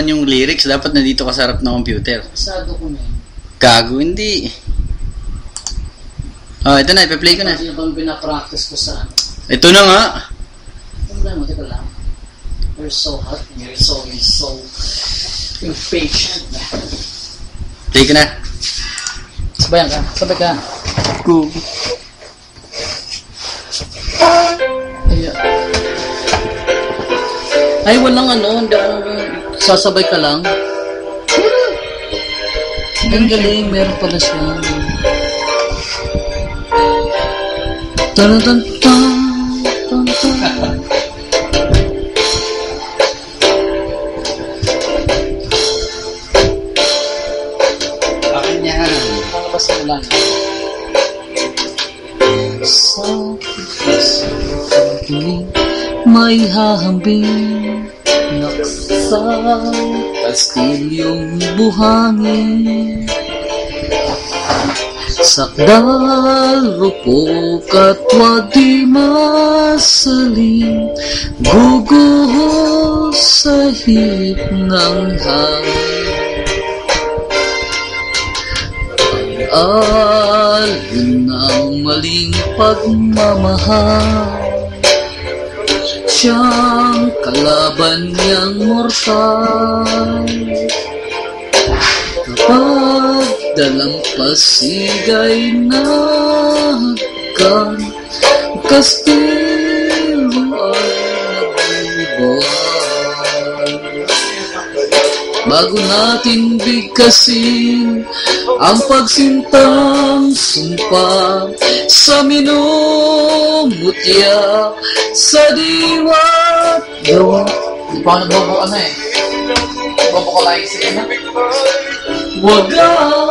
naman yung lyrics. Dapat nandito ka sa harap ng computer. Pasado ko na yun. Gago, hindi. Oh, ito na. Ipa-play ko na. Kasi bang pinapractice ko sa ano. Ito na nga. Tingnan mo, teka lang. You're so hot. and You're so, you're so impatient. Play ko na. Sabayan ka. Sabay ka. Go. Ay, walang ano, hindi ano, sasabay ka lang. Ang galing, meron pala siya. Tan tan tan tan tan. Akin yan. Ano ba sa ulan? Sa pagkasabi may hahambing naksa kastilyong buhangin. Sakdal, rupok at wadi masaling Guguho sa hip ng hangin. Alin ng maling pagmamahal Siyang kalaban niyang mortal. Kapag dalampasigay na hagkan Kastilo Bago natin bigkasin ang pagsintang sumpa sa minumutya sa diwat gawa. Di pa ako nagbobo ano eh. Bobo ko like sa'yo na. Wagas